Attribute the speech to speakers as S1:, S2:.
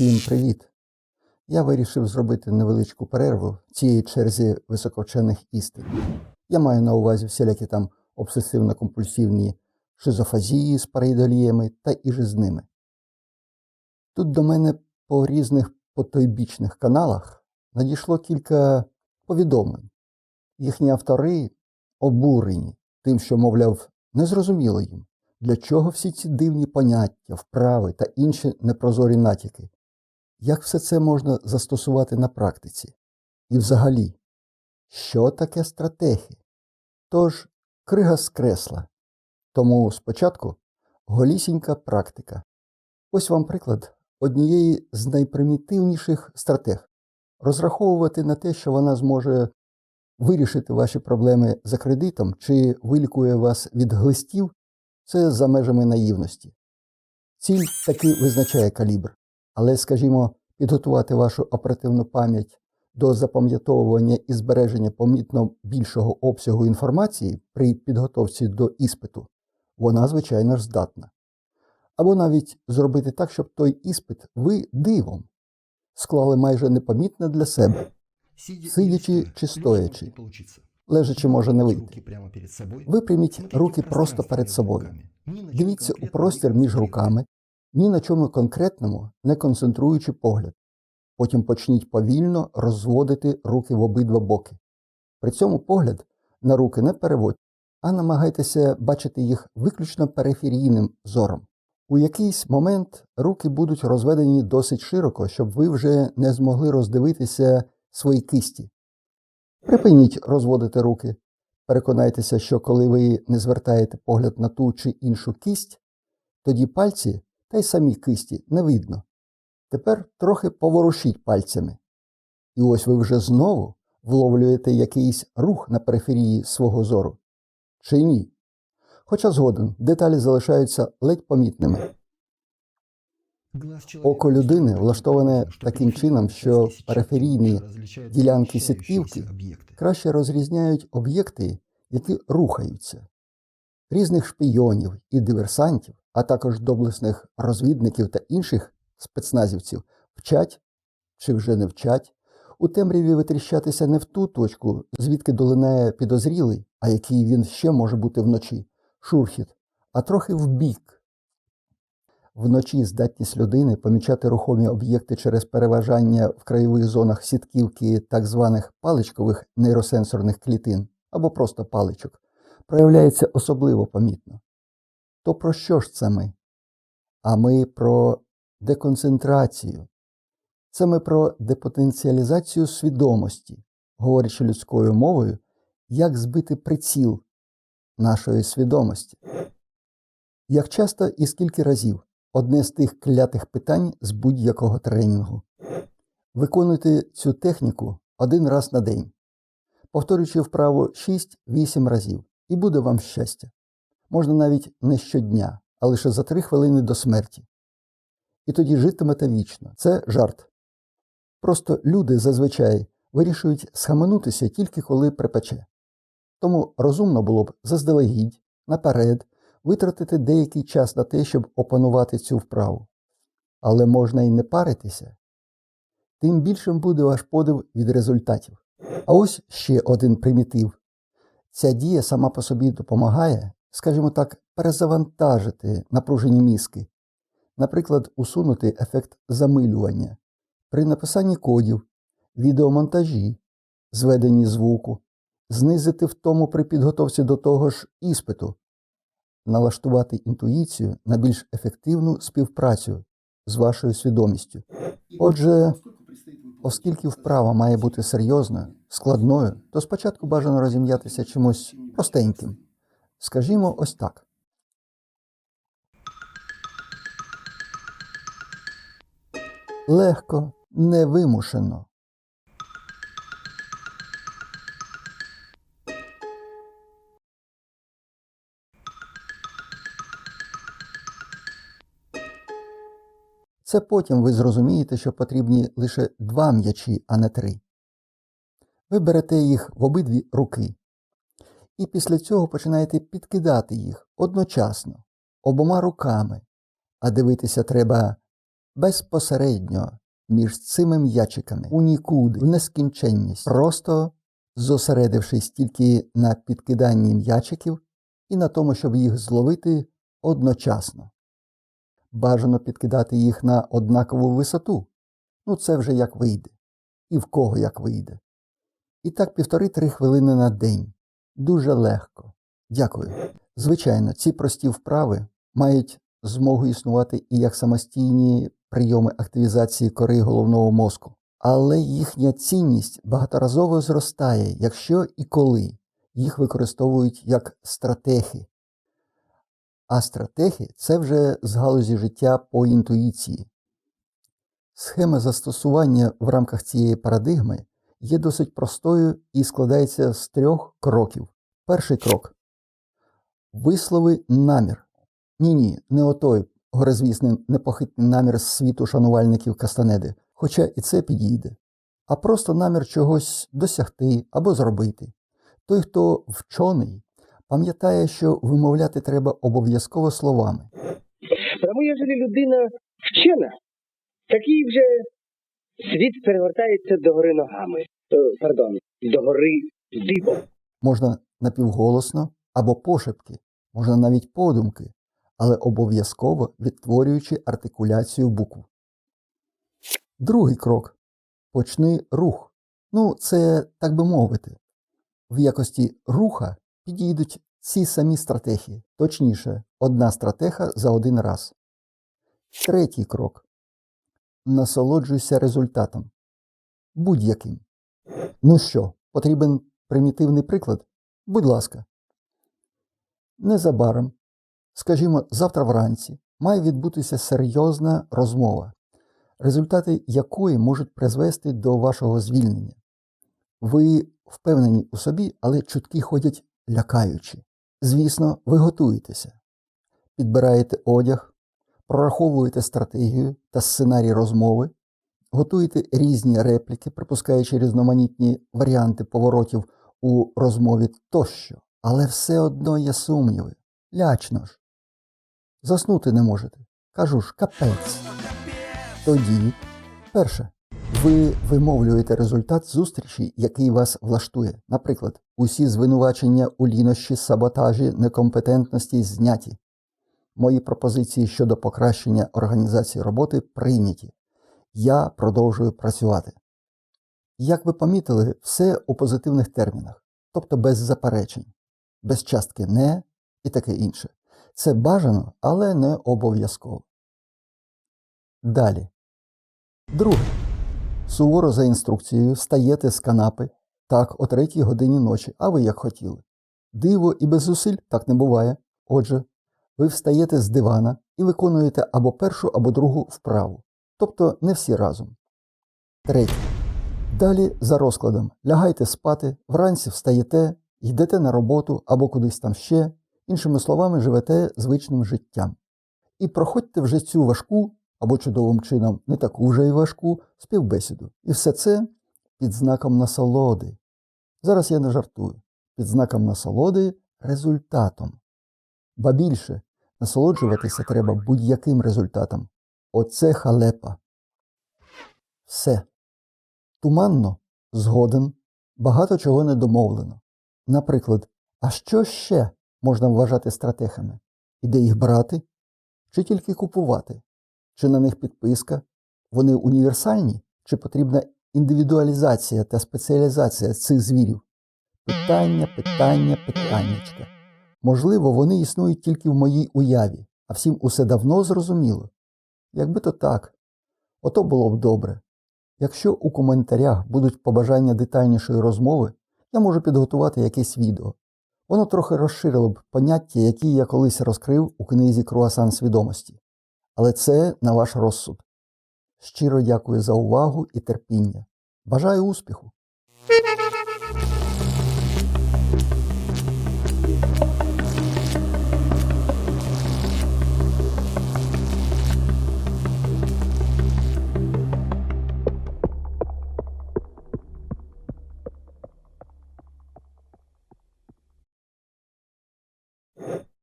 S1: Всім привіт! Я вирішив зробити невеличку перерву цій черзі високовчених істин. Я маю на увазі всілякі там обсесивно-компульсивні шизофазії з параїдоліями та іже з ними. Тут до мене по різних потойбічних каналах надійшло кілька повідомлень. Їхні автори обурені тим, що, мовляв, незрозуміло їм, для чого всі ці дивні поняття, вправи та інші непрозорі натяки. Як все це можна застосувати на практиці? І взагалі, що таке стратеги? Тож, крига з кресла. Тому спочатку голісінька практика. Ось вам приклад однієї з найпримітивніших стратег розраховувати на те, що вона зможе вирішити ваші проблеми за кредитом чи вилікує вас від глистів, це за межами наївності. Ціль таки визначає калібр, але, скажімо, підготувати вашу оперативну пам'ять до запам'ятовування і збереження помітно більшого обсягу інформації при підготовці до іспиту, вона, звичайно ж, здатна. Або навіть зробити так, щоб той іспит ви дивом склали майже непомітно для себе, Сидячи чи стоячи. лежачи може не вийти. Випряміть руки просто перед собою. Дивіться у простір між руками, ні на чому конкретному, не концентруючи погляд. Потім почніть повільно розводити руки в обидва боки. При цьому погляд на руки не переводьте, а намагайтеся бачити їх виключно периферійним зором. У якийсь момент руки будуть розведені досить широко, щоб ви вже не змогли роздивитися свої кисті. Припиніть розводити руки. Переконайтеся, що коли ви не звертаєте погляд на ту чи іншу кість, тоді пальці та й самі кисті не видно. Тепер трохи поворушіть пальцями. І ось ви вже знову вловлюєте якийсь рух на периферії свого зору. Чи ні? Хоча згоден, деталі залишаються ледь помітними. Око людини влаштоване таким чином, що периферійні ділянки сітківки краще розрізняють об'єкти, які рухаються. Різних шпійонів і диверсантів, а також доблесних розвідників та інших спецназівців вчать чи вже не вчать у темряві витріщатися не в ту точку, звідки долинає підозрілий, а який він ще може бути вночі, шурхіт, а трохи вбік. Вночі здатність людини помічати рухомі об'єкти через переважання в краєвих зонах сітківки так званих паличкових нейросенсорних клітин або просто паличок проявляється особливо помітно. То про що ж це ми? А ми про деконцентрацію. Це ми про депотенціалізацію свідомості, говорячи людською мовою, як збити приціл нашої свідомості. Як часто і скільки разів одне з тих клятих питань з будь-якого тренінгу. Виконуйте цю техніку один раз на день, повторюючи вправо 6-8 разів, і буде вам щастя. Можна навіть не щодня, а лише за 3 хвилини до смерті. І тоді житимете вічно. Це жарт. Просто люди зазвичай вирішують схаменутися тільки коли припече. Тому розумно було б заздалегідь, наперед витратити деякий час на те, щоб опанувати цю вправу. Але можна і не паритися. Тим більшим буде ваш подив від результатів. А ось ще один примітив. Ця дія сама по собі допомагає, скажімо так, перезавантажити напружені мізки, наприклад, усунути ефект замилювання при написанні кодів, відеомонтажі, зведенні звуку, знизити втому при підготовці до того ж іспиту, налаштувати інтуїцію на більш ефективну співпрацю з вашою свідомістю. Отже, оскільки вправа має бути серйозною, складною, то спочатку бажано розім'ятися чимось простеньким. Скажімо, ось так. Легко, невимушено. Це потім ви зрозумієте, що потрібні лише два м'ячі, а не три. Ви берете їх в обидві руки. І після цього починаєте підкидати їх одночасно, обома руками, а дивитися треба безпосередньо між цими м'ячиками у нікуди, в нескінченність, просто зосередившись тільки на підкиданні м'ячиків і на тому, щоб їх зловити одночасно. Бажано підкидати їх на однакову висоту. Ну, це вже як вийде, і в кого як вийде. І так півтори-три хвилини на день. Дуже легко. Дякую. Звичайно, ці прості вправи мають змогу існувати і як самостійні прийоми активізації кори головного мозку, але їхня цінність багаторазово зростає, якщо і коли їх використовують як стратеги. А стратеги це вже з галузі життя по інтуїції. Схема застосування в рамках цієї парадигми є досить простою і складається з трьох кроків. Перший крок вислови намір. Ні, ні, не отой горезвісний непохитний намір з світу шанувальників Кастанеди, хоча і це підійде, а просто намір чогось досягти або зробити. Той, хто вчений, пам'ятає, що вимовляти треба обов'язково словами.
S2: Тому, людина вчена, такий вже світ перевертається догори ногами. Е, Пардон, догори дибом.
S1: Можна напівголосно або пошепки, можна навіть подумки, але обов'язково відтворюючи артикуляцію букв. Другий крок почни рух. Ну, це так би мовити. В якості руха підійдуть ці самі стратегії, точніше, одна стратега за один раз. Третій крок насолоджуйся результатом. Будь-яким. Ну що, потрібен примітивний приклад? Будь ласка. Незабаром, скажімо, завтра вранці, має відбутися серйозна розмова, результати якої можуть призвести до вашого звільнення. Ви впевнені у собі, але чутки ходять лякаючи. Звісно, ви готуєтеся, підбираєте одяг, прораховуєте стратегію та сценарій розмови, готуєте різні репліки, припускаючи різноманітні варіанти поворотів у розмові тощо, але все одно є сумніви. Лячно ж. Заснути не можете. Кажу ж, капець. Тоді, перше, ви вимовлюєте результат зустрічі, який вас влаштує. Наприклад, усі звинувачення у лінощі, саботажі, некомпетентності зняті. Мої пропозиції щодо покращення організації роботи прийняті. Я продовжую працювати. Як ви помітили, все у позитивних термінах, тобто без заперечень, без частки не і таке інше. Це бажано, але не обов'язково. Далі. Друге. Суворо за інструкцією встаєте з канапи так о третій годині ночі, а ви як хотіли. Диво і без зусиль так не буває. Отже, ви встаєте з дивана і виконуєте або першу, або другу вправу. Тобто не всі разом. Третє. Далі за розкладом лягайте спати, вранці встаєте, йдете на роботу або кудись там ще, іншими словами, живете звичним життям. І проходьте вже цю важку або чудовим чином не таку вже й важку співбесіду. І все це під знаком насолоди. Зараз я не жартую. Під знаком насолоди результатом. Ба більше, насолоджуватися треба будь-яким результатом. Оце халепа. Все. Туманно, згоден, багато чого не домовлено. Наприклад, а що ще можна вважати стратегами? І де їх брати? Чи тільки купувати? Чи на них підписка? Вони універсальні? Чи потрібна індивідуалізація та спеціалізація цих звірів? Питання, питання, питаннячка. Можливо, вони існують тільки в моїй уяві, а всім усе давно зрозуміло. Якби то так, ото було б добре. Якщо у коментарях будуть побажання детальнішої розмови, я можу підготувати якесь відео. Воно трохи розширило б поняття, які я колись розкрив у книзі Круасан свідомості. Але це на ваш розсуд. Щиро дякую за увагу і терпіння. Бажаю успіху!